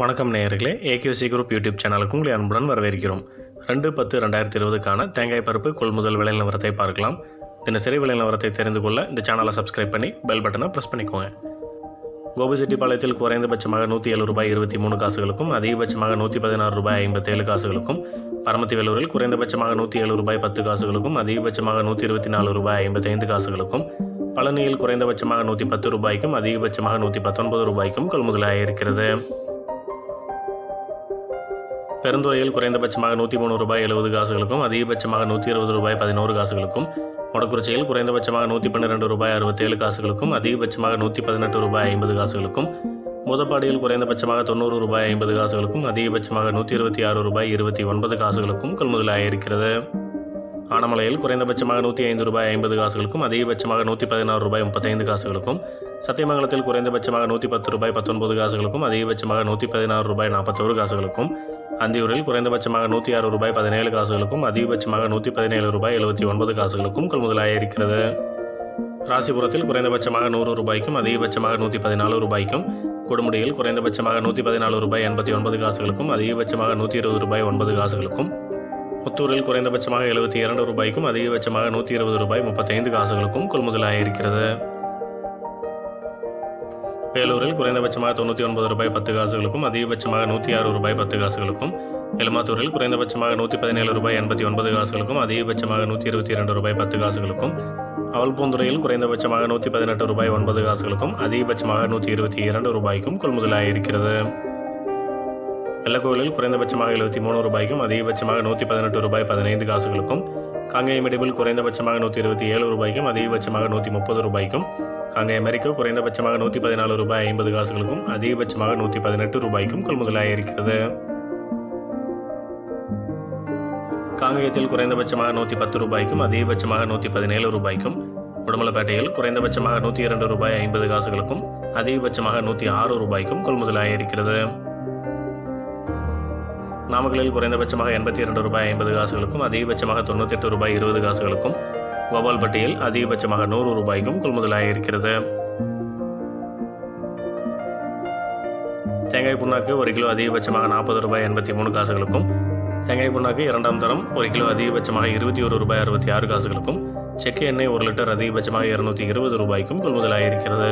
வணக்கம் நேயர்களே. AKC group YouTube சேனலுக்கு உங்களை அன்புடன் வரவேற்கிறோம். ரெண்டு பத்து ரெண்டாயிரத்தி இருபதுக்கான தேங்காய் பருப்பு கொள்முதல் விலை நிலவரத்தை பார்க்கலாம். தினசரி விலை நிலவரத்தை தெரிந்து கொள்ள இந்த சேனலை சப்ஸ்கிரைப் பண்ணி பெல் பட்டனை ப்ரெஸ் பண்ணிக்கோங்க. கோபிசெட்டிப்பாளையத்தில் குறைந்தபட்சமாக நூற்றி ஏழு ரூபாய் இருபத்தி மூணு காசுகளுக்கும் அதிகபட்சமாக நூற்றி பதினாறு ரூபாய் ஐம்பத்தேழு காசுகளுக்கும் பரமத்தி வேலூரில் குறைந்தபட்சமாக நூற்றி ஏழு ரூபாய் பத்து காசுகளுக்கும் அதிகபட்சமாக நூற்றி இருபத்தி நாலு ரூபாய் ஐம்பத்தைந்து காசுகளுக்கும் பழனியில் குறைந்தபட்சமாக நூற்றி பத்து ரூபாய்க்கும் அதிகபட்சமாக நூற்றி பத்தொன்பது ரூபாய்க்கும் கொள்முதலாக இருக்கிறது பெருந்துறையில் குறைந்தபட்சமாக நூற்றி மூணு ரூபாய் எழுபது காசுகளுக்கும் அதிகபட்சமாக நூற்றி இருபது ரூபாய் பதினோரு காசுகளுக்கும் மொடக்குறிச்சியில் குறைந்தபட்சமாக நூற்றி பன்னிரெண்டு ரூபாய் அறுபத்தேழு காசுகளுக்கும் அதிகபட்சமாக நூற்றி பதினெட்டு ரூபாய் ஐம்பது காசுகளுக்கும் முதப்பாடியில் குறைந்தபட்சமாக தொண்ணூறு ரூபாய் ஐம்பது காசுகளுக்கும் அதிகபட்சமாக நூற்றி இருபத்தி ஆறு ரூபாய் இருபத்தி ஒன்பது காசுகளுக்கும் கொள்முதலாக இருக்கிறது ஆனமலையில் குறைந்தபட்சமாக நூற்றி ஐந்து ரூபாய் ஐம்பது காசுகளுக்கும் அதிகபட்சமாக நூற்றி பதினாறு ரூபாய் முப்பத்தைந்து காசுகளுக்கும் சத்தியமங்கலத்தில் குறைந்தபட்சமாக நூற்றி பத்து ரூபாய் பத்தொன்பது காசுகளுக்கும் அதிகபட்சமாக நூற்றி பதினாறு ரூபாய் நாற்பத்தோரு காசுகளுக்கும் அந்தியூரில் குறைந்தபட்சமாக நூற்றி ஆறு ரூபாய் பதினேழு காசுகளுக்கும் அதிகபட்சமாக நூற்றி பதினேழு ரூபாய் எழுபத்தி ஒன்பது காசுகளுக்கும் கொள்முதலாக இருக்கிறது ராசிபுரத்தில் குறைந்தபட்சமாக நூறு ரூபாய்க்கும் அதிகபட்சமாக நூற்றி பதினாலு ரூபாய்க்கும் கொடுமுடியில் குறைந்தபட்சமாக நூற்றி பதினாலு ரூபாய் எண்பத்தி ஒன்பது காசுகளுக்கும் அதிகபட்சமாக நூற்றி இருபது ரூபாய் ஒன்பது காசுகளுக்கும் முத்தூரில் குறைந்தபட்சமாக எழுபத்தி இரண்டு ரூபாய்க்கும் அதிகபட்சமாக நூற்றி இருபது ரூபாய் முப்பத்தைந்து காசுகளுக்கும் கொள்முதலாக இருக்கிறது வேலூரில் குறைந்தபட்சமாக தொண்ணூற்றி ஒன்பது ரூபாய் பத்து காசுகளுக்கும் அதிகபட்சமாக நூற்றி ஆறு ரூபாய் பத்து காசுகளுக்கும் எலுமாத்தூரில் குறைந்தபட்சமாக நூற்றி பதினேழு ரூபாய் எண்பத்தி ஒன்பது காசுகளுக்கும் அதிகபட்சமாக நூற்றி இருபத்தி இரண்டு ரூபாய் பத்து காசுகளுக்கும் அவல்பூந்துறையில் குறைந்தபட்சமாக நூற்றி பதினெட்டு ரூபாய் ஒன்பது காசுகளுக்கும் அதிகபட்சமாக நூற்றி இருபத்தி இரண்டு ரூபாய்க்கும் கொள்முதலாக இருக்கிறது வெள்ளக்கோவிலில் குறைந்தபட்சமாக எழுபத்தி மூணு ரூபாய்க்கும் அதிகபட்சமாக நூற்றி பதினெட்டு ரூபாய் பதினைந்து காசுகளுக்கும் காங்கேயம் இடிபில் குறைந்தபட்சமாக நூற்றி இருபத்தி ஏழு ரூபாய்க்கும் அதிகபட்சமாக நூற்றி முப்பது ரூபாய்க்கும். காங்கேயம் அமெரிக்கா குறைந்தபட்சமாக நூற்றி பதினாலு ரூபாய் ஐம்பது காசுகளுக்கும் அதிகபட்சமாக நூற்றி பதினெட்டு ரூபாய்க்கும் கொள்முதலாக இருக்கிறது. காங்கேயத்தில் குறைந்தபட்சமாக நூற்றி பத்து ரூபாய்க்கும் அதிகபட்சமாக நூற்றி பதினேழு ரூபாய்க்கும். உடமலைப்பேட்டையில் குறைந்தபட்சமாக நூற்றி இரண்டு ரூபாய் ஐம்பது காசுகளுக்கும் அதிகபட்சமாக நூற்றி ஆறு ரூபாய்க்கும் கொள்முதலாக இருக்கிறது. நாமக்கலில் குறைந்தபட்சமாக எண்பத்தி இரண்டு ரூபாய் ஐம்பது காசுகளுக்கும் அதிகபட்சமாக தொண்ணூத்தெட்டு ரூபாய் இருபது காசுகளுக்கும் கோபால்பட்டியில் அதிகபட்சமாக நூறு ரூபாய்க்கும் கொள்முதலாக இருக்கிறது. தேங்காய் புண்ணாக்கு ஒரு கிலோ அதிகபட்சமாக நாற்பது ரூபாய் எண்பத்தி மூணு காசுகளுக்கும் தேங்காய் புண்ணாக்கு இரண்டாம் தரம் ஒரு கிலோ அதிகபட்சமாக இருபத்தி ஒரு ரூபாய் அறுபத்தி ஆறு காசுகளுக்கும் செக்கு எண்ணெய் ஒரு லிட்டர் அதிகபட்சமாக இருநூத்தி இருபது ரூபாய்க்கும் கொள்முதலாக இருக்கிறது.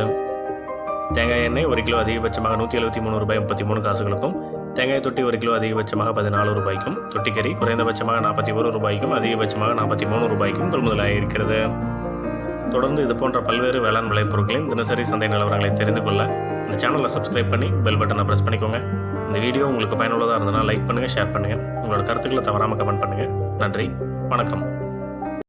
தேங்காய் எண்ணெய் ஒரு கிலோ அதிகபட்சமாக நூற்றி எழுபத்தி மூணு ரூபாய் முப்பத்தி மூணு காசுகளுக்கும் தேங்காய் தொட்டி ஒரு கிலோ அதிகபட்சமாக பதினாலு ரூபாய்க்கும் தொட்டிக்கறி குறைந்தபட்சமாக நாற்பத்தி ஒரு ரூபாய்க்கும் அதிகபட்சமாக நாற்பத்தி மூணு ரூபாய்க்கும் கொள்முதலாக இருக்கிறது. தொடர்ந்து இது போன்ற பல்வேறு வேளாண் விளைபொருட்களின் தினசரி சந்தை நிலவரங்களை தெரிந்து கொள்ள இந்த சேனலை சப்ஸ்கிரைப் பண்ணி பெல் பட்டனை ப்ரெஸ் பண்ணிக்கோங்க. இந்த வீடியோ உங்களுக்கு பயனுள்ளதாக இருந்ததுன்னா லைக் பண்ணுங்கள் ஷேர் பண்ணுங்கள் உங்களோட கருத்துக்களை தவறாமல் கமெண்ட் பண்ணுங்கள் நன்றி வணக்கம்.